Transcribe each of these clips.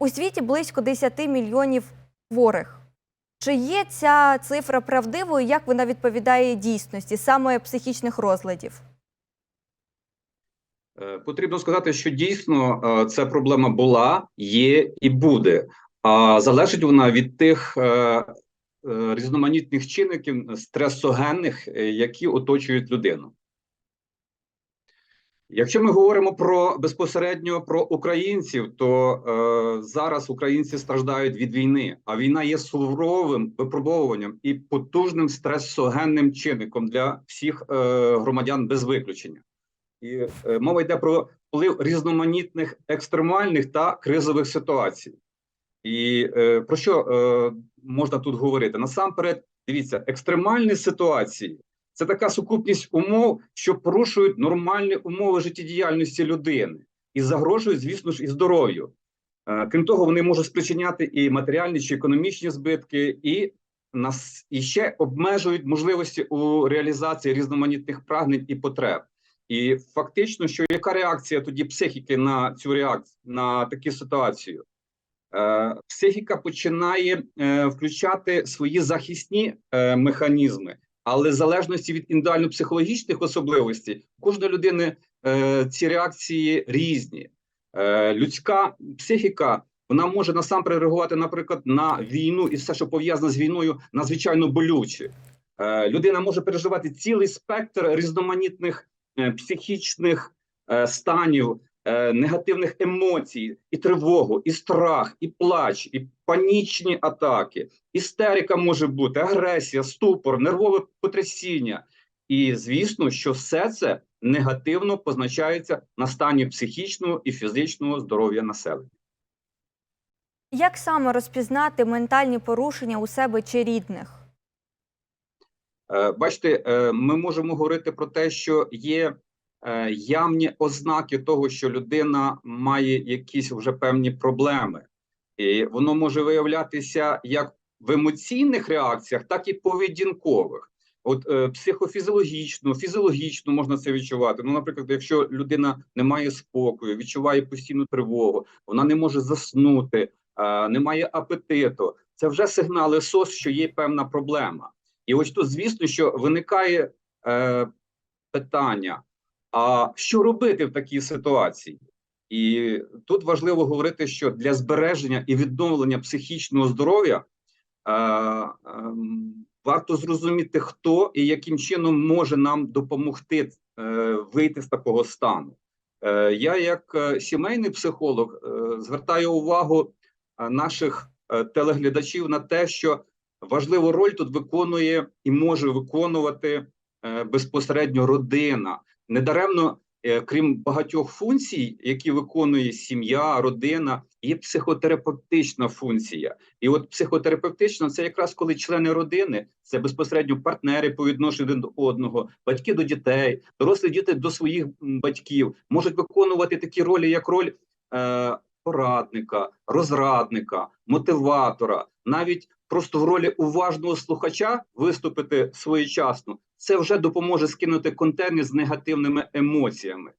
У світі близько 10 мільйонів хворих. Чи є ця цифра правдивою? Як вона відповідає дійсності саме психічних розладів? Е, Потрібно сказати, що дійсно е, ця проблема була, є і буде. А залежить вона від тих е, різноманітних чинників стресогенних, які оточують людину. Якщо ми говоримо про безпосередньо про українців, то е, зараз українці страждають від війни, а війна є суровим випробовуванням і потужним стресогенним чинником для всіх е, громадян без виключення. І е, мова йде про вплив різноманітних екстремальних та кризових ситуацій. І е, про що е, можна тут говорити? Насамперед, дивіться, екстремальні ситуації це така сукупність умов, що порушують нормальні умови життєдіяльності людини і загрожують, звісно ж, і здоров'ю. Е, крім того, вони можуть спричиняти і матеріальні чи економічні збитки, і нас і ще обмежують можливості у реалізації різноманітних прагнень і потреб. І фактично, що яка реакція тоді психіки на цю реакцію на таку ситуацію? Е, психіка починає е, включати свої захисні механізми, але в залежності від індивідуально-психологічних особливостей кожної людини е, ці реакції різні. Е, людська психіка вона може насамперед реагувати, наприклад, на війну і все, що пов'язане з війною, надзвичайно болюче. Е, людина може переживати цілий спектр різноманітних е, психічних е, станів, негативних емоцій, і тривогу, і страх, і плач, і панічні атаки, істерика може бути, агресія, ступор, нервове потрясіння. І звісно, що все це негативно позначається на стані психічного і фізичного здоров'я населення. Як саме розпізнати ментальні порушення у себе чи рідних? Е, Бачите, е, ми можемо говорити про те, що є е, явні ознаки того, що людина має якісь вже певні проблеми, і воно може виявлятися як в емоційних реакціях, так і поведінкових. От е, психофізіологічно, фізіологічно можна це відчувати. Ну, наприклад, якщо людина не має спокою, відчуває постійну тривогу, вона не може заснути, е, не має апетиту. Це вже сигнали СОС, що є певна проблема. І ось тут, звісно, що виникає е, питання: а що робити в такій ситуації? І тут важливо говорити, що для збереження і відновлення психічного здоров'я е, е, варто зрозуміти, хто і яким чином може нам допомогти е, вийти з такого стану. Е, я, як е, сімейний психолог, е, звертаю увагу е, наших е, телеглядачів на те, що важливу роль тут виконує і може виконувати е, безпосередньо родина. Недаремно, е, крім багатьох функцій, які виконує сім'я, родина, є психотерапевтична функція. І от психотерапевтична це якраз коли члени родини, це безпосередньо партнери по відношенню до одного, батьки до дітей, дорослі діти до своїх батьків, можуть виконувати такі ролі, як роль е, порадника, розрадника, мотиватора, навіть просто в ролі уважного слухача виступити своєчасно, це вже допоможе скинути контейнер з негативними емоціями.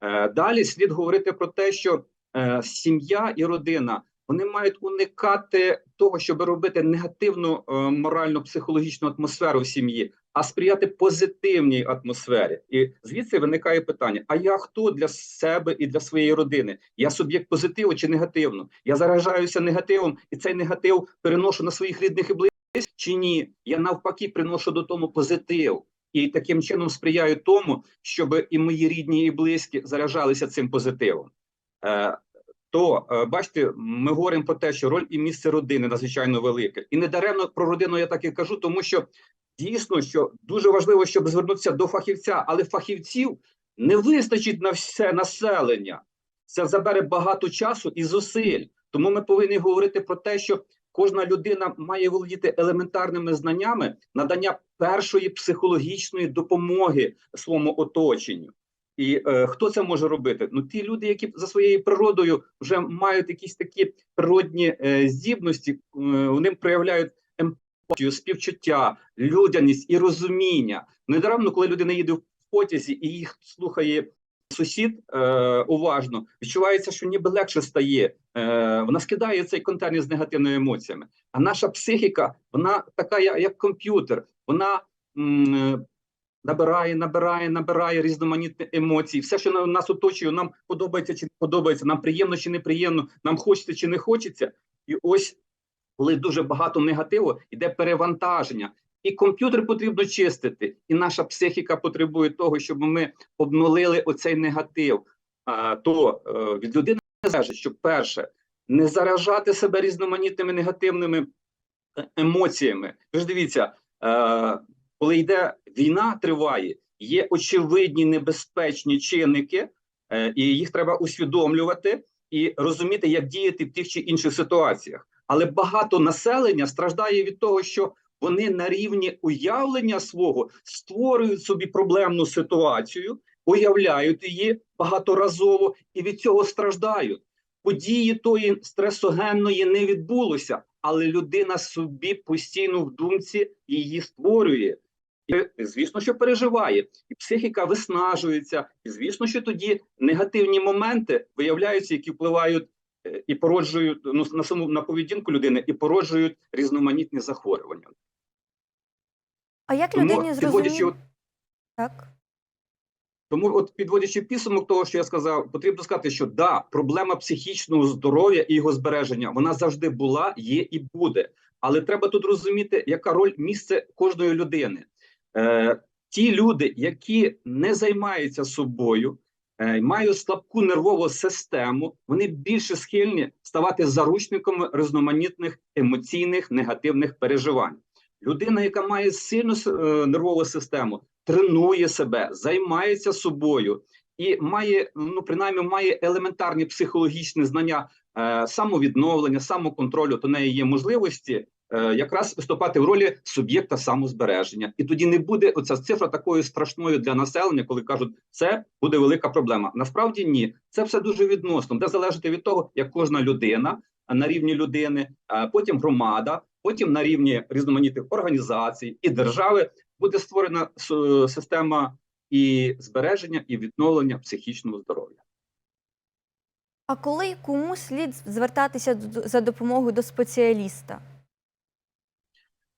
Е, далі слід говорити про те, що е, сім'я і родина вони мають уникати того, щоб робити негативну е, морально-психологічну атмосферу в сім'ї, а сприяти позитивній атмосфері. І звідси виникає питання: а я хто для себе і для своєї родини? Я суб'єкт позитиву чи негативно? Я заражаюся негативом, і цей негатив переношу на своїх рідних і близьких чи ні? Я навпаки приношу до тому позитив. І таким чином сприяю тому, щоб і мої рідні і близькі заражалися цим позитивом. Е, то е, бачите, ми говоримо про те, що роль і місце родини надзвичайно велике, і недаремно про родину я так і кажу, тому що дійсно що дуже важливо, щоб звернутися до фахівця, але фахівців не вистачить на все населення. Це забере багато часу і зусиль. Тому ми повинні говорити про те, що кожна людина має володіти елементарними знаннями надання першої психологічної допомоги своєму оточенню. І е, хто це може робити? Ну ті люди, які за своєю природою вже мають якісь такі природні е, здібності, е, вони проявляють емпатію, співчуття, людяність і розуміння. Недаремно, коли людина їде в потязі і їх слухає сусід е, уважно, відчувається, що ніби легше стає. Е, вона скидає цей контейнер з негативними емоціями. А наша психіка, вона така, як, як комп'ютер. Вона м, е, набирає, набирає, набирає різноманітні емоції. Все, що нас оточує, нам подобається чи не подобається, нам приємно чи неприємно, нам хочеться чи не хочеться. І ось коли дуже багато негативу, йде перевантаження. І комп'ютер потрібно чистити, і наша психіка потребує того, щоб ми обнулили оцей негатив. А, то е, від людини залежить, що перше не заражати себе різноманітними негативними е, емоціями. Ви ж дивіться, е, коли йде війна, триває, є очевидні небезпечні чинники, і їх треба усвідомлювати і розуміти, як діяти в тих чи інших ситуаціях. Але багато населення страждає від того, що вони на рівні уявлення свого створюють собі проблемну ситуацію, уявляють її багаторазово і від цього страждають. Події тої стресогенної не відбулося, але людина собі постійно в думці її створює. І, звісно, що переживає, і психіка виснажується, і звісно, що тоді негативні моменти виявляються, які впливають і породжують ну, на саму на поведінку людини, і породжують різноманітні захворювання. А як Тому людині підводячи, зрозуміти? от, Так. тому, от підводячи підсумок того, що я сказав, потрібно сказати, що да, проблема психічного здоров'я і його збереження вона завжди була, є і буде. Але треба тут розуміти, яка роль місце кожної людини. Е, ті люди, які не займаються собою, мають слабку нервову систему, вони більше схильні ставати заручниками різноманітних емоційних негативних переживань. Людина, яка має сильну е, нервову систему, тренує себе, займається собою і має, ну принаймні, має елементарні психологічні знання е, самовідновлення, самоконтролю, то неї є можливості е, якраз виступати в ролі суб'єкта самозбереження. І тоді не буде оця цифра такою страшною для населення, коли кажуть, це буде велика проблема. Насправді ні, це все дуже відносно, де залежати від того, як кожна людина на рівні людини, а потім громада, потім на рівні різноманітних організацій і держави буде створена система і збереження, і відновлення психічного здоров'я. А коли і кому слід звертатися за допомогою до спеціаліста?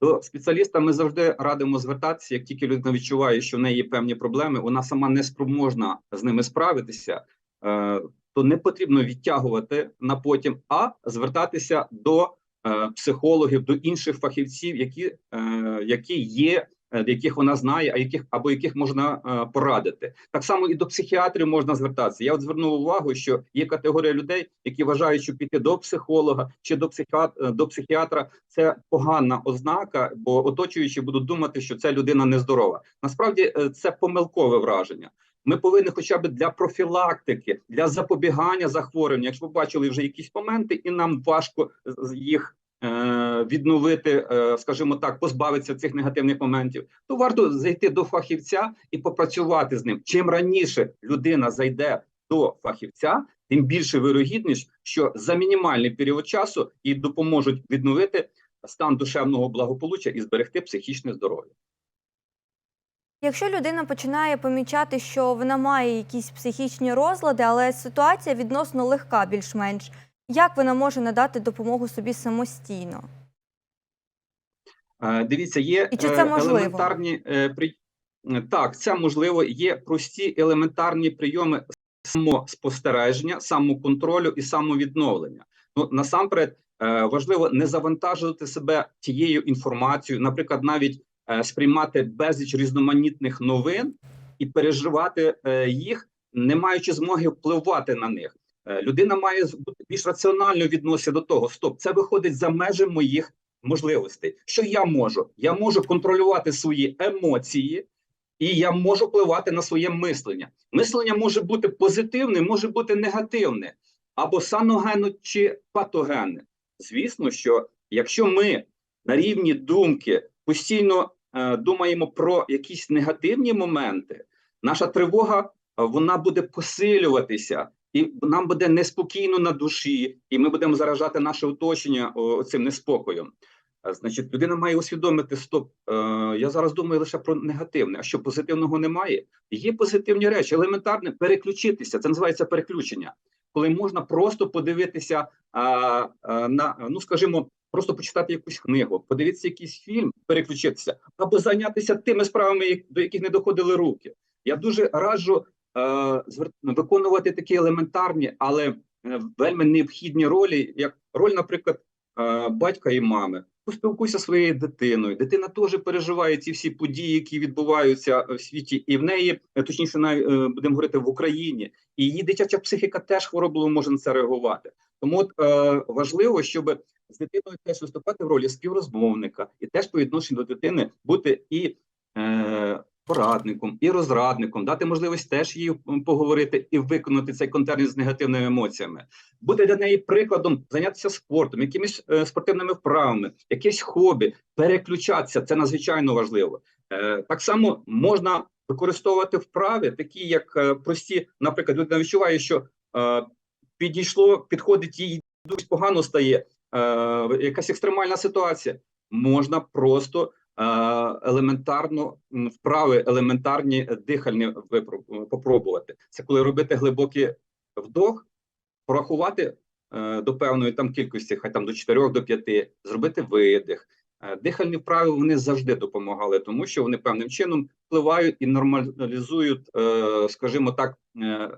До спеціаліста ми завжди радимо звертатися, як тільки людина відчуває, що в неї є певні проблеми, вона сама не спроможна з ними справитися, е, то не потрібно відтягувати на потім, а звертатися до е, психологів, до інших фахівців, які, е, які є, яких вона знає, а яких або яких можна е, порадити. Так само і до психіатрів можна звертатися. Я от звернув увагу, що є категорія людей, які вважають, що піти до психолога чи до психіатра, до психіатра це погана ознака, бо оточуючі будуть думати, що ця людина нездорова. Насправді е, це помилкове враження. Ми повинні, хоча б для профілактики, для запобігання захворювання. Якщо ви бачили вже якісь моменти, і нам важко їх е, відновити, е, скажімо так, позбавитися цих негативних моментів, то варто зайти до фахівця і попрацювати з ним. Чим раніше людина зайде до фахівця, тим більше вирогідність, що за мінімальний період часу їй допоможуть відновити стан душевного благополуччя і зберегти психічне здоров'я. Якщо людина починає помічати, що вона має якісь психічні розлади, але ситуація відносно легка, більш-менш, як вона може надати допомогу собі самостійно? Е, Дивіться, є І чи це е, можливо? елементарні е, при... так, це можливо. Є прості елементарні прийоми самоспостереження, самоконтролю і самовідновлення. Ну насамперед важливо не завантажувати себе тією інформацією, наприклад, навіть сприймати безліч різноманітних новин і переживати їх, не маючи змоги впливати на них. Е, Людина має бути більш раціонально відноситься до того. Стоп, це виходить за межі моїх можливостей. Що я можу? Я можу контролювати свої емоції, і я можу впливати на своє мислення. Мислення може бути позитивне, може бути негативне, або саногенне чи патогенне. Звісно, що якщо ми на рівні думки постійно е, думаємо про якісь негативні моменти, наша тривога е, вона буде посилюватися. І нам буде неспокійно на душі, і ми будемо заражати наше оточення цим неспокоєм. Е, Значить, людина має усвідомити: стоп, е, я зараз думаю лише про негативне, а що позитивного немає. Є позитивні речі, елементарне переключитися. Це називається переключення, коли можна просто подивитися а, а, на, ну скажімо, просто почитати якусь книгу, подивитися якийсь фільм, переключитися, або зайнятися тими справами, до яких не доходили руки. Я дуже раджу е, виконувати такі елементарні, але е, вельми необхідні ролі, як роль, наприклад, е, батька і мами. Поспілкуйся зі своєю дитиною. Дитина теж переживає ці всі події, які відбуваються в світі, і в неї, е, точніше, е, будемо говорити в Україні, і її дитяча психіка теж хворобливо може на це реагувати. Тому от е, важливо, щоб з дитиною теж виступати в ролі співрозмовника, і теж по відношенню до дитини бути і е, порадником, і розрадником, дати можливість теж м, поговорити і виконати цей контент з негативними емоціями, бути для неї прикладом, зайнятися спортом, якимись е, спортивними вправами, якесь хобі, переключатися. Це надзвичайно важливо. Е, так само можна використовувати вправи, такі як е, прості, наприклад, людина відчуває, що е, підійшло, підходить їй дуже погано стає, е, якась екстремальна ситуація. Можна просто елементарно вправи, елементарні дихальні попробувати. Це коли робити глибокий вдох, порахувати е, до певної там кількості, хай там до 4 до 5, зробити видих. Е, Дихальні вправи вони завжди допомагали, тому що вони певним чином впливають і нормалізують, е, скажімо так, е, е,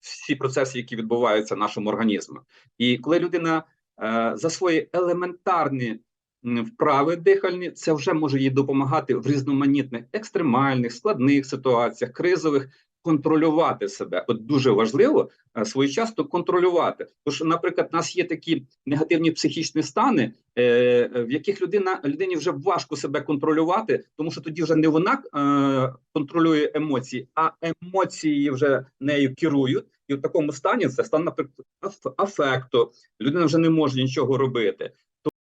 всі процеси, які відбуваються в нашому організмі. І коли людина е, засвоює елементарні вправи дихальні, це вже може їй допомагати в різноманітних екстремальних, складних ситуаціях, кризових. Контролювати себе, от дуже важливо е, своєчасно контролювати. Тож, наприклад, у нас є такі негативні психічні стани, е, в яких людина людині вже важко себе контролювати, тому що тоді вже не вона е, контролює емоції, а емоції вже нею керують. І в такому стані це стан, наприклад, аф- афекту. Людина вже не може нічого робити.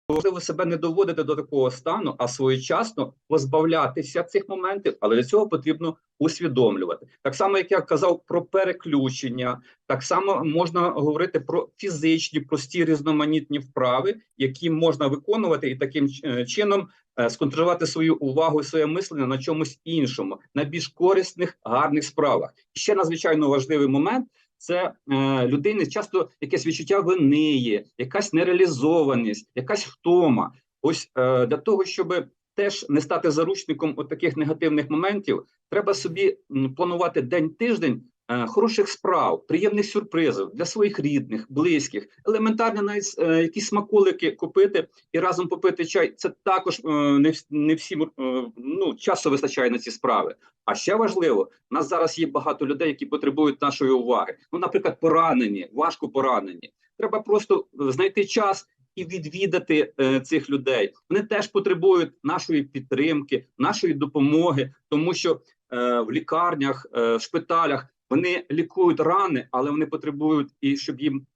Тому важливо себе не доводити до такого стану, а своєчасно позбавлятися цих моментів, але для цього потрібно усвідомлювати. Так само, як я казав про переключення, так само можна говорити про фізичні, прості різноманітні вправи, які можна виконувати і таким е, чином е, сконцентрувати свою увагу і своє мислення на чомусь іншому, на більш корисних, гарних справах. Ще надзвичайно важливий момент. Це е, людини часто якесь відчуття вини є, якась нереалізованість, якась втома. Ось е, для того, щоб теж не стати заручником от таких негативних моментів, треба собі планувати день-тиждень хороших справ, приємних сюрпризів для своїх рідних, близьких, елементарно навіть е, якісь смаколики купити і разом попити чай. Це також е, не, не всім е, ну, часу вистачає на ці справи. А ще важливо, у нас зараз є багато людей, які потребують нашої уваги. Ну, наприклад, поранені, важко поранені. Треба просто е, знайти час і відвідати е, цих людей. Вони теж потребують нашої підтримки, нашої допомоги, тому що е, в лікарнях, е, в шпиталях вони лікують рани, але вони потребують і щоб їм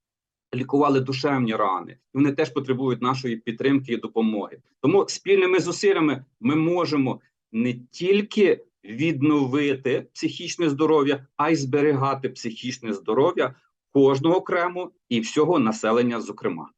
лікували душевні рани. І Вони теж потребують нашої підтримки і допомоги. Тому спільними зусиллями ми можемо не тільки відновити психічне здоров'я, а й зберігати психічне здоров'я кожного окремо і всього населення, зокрема.